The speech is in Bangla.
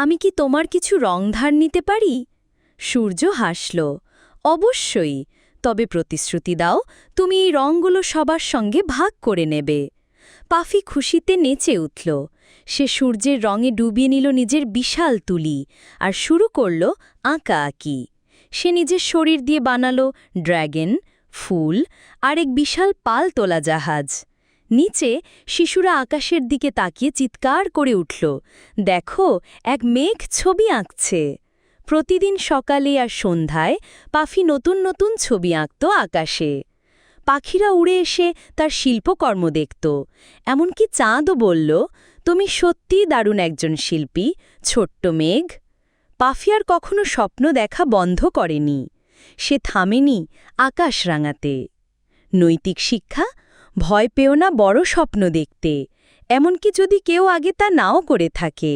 আমি কি তোমার কিছু রং ধার নিতে পারি? সূর্য হাসল। অবশ্যই। তবে প্রতিশ্রুতি দাও, তুমি এই রঙগুলো সবার সঙ্গে ভাগ করে নেবে। পাফি খুশিতে নেচে উঠল। সে সূর্যের রঙে ডুবিয়ে নিল নিজের বিশাল তুলি আর শুরু করল আঁকা আঁকি। সে নিজের শরীর দিয়ে বানালো ড্র্যাগন ফুল আর এক বিশাল পাল তোলা জাহাজ। নিচে শিশুরা আকাশের দিকে তাকিয়ে চিৎকার করে উঠল, দেখো, এক মেঘ ছবি আঁকছে। প্রতিদিন সকালে আর সন্ধ্যায় পাফি নতুন নতুন ছবি আঁকত আকাশে। পাখিরা উড়ে এসে তার শিল্পকর্ম দেখত। এমনকি চাঁদও বলল, তুমি সত্যিই দারুণ একজন শিল্পী, ছোট্ট মেঘ। পাফিয়ার কখনো স্বপ্ন দেখা বন্ধ করেনি। সে থামেনি আকাশ রাঙাতে। নৈতিক শিক্ষা ভয় পেও না বড় স্বপ্ন দেখতে। এমনকি যদি কেউ আগে তা নাও করে থাকে।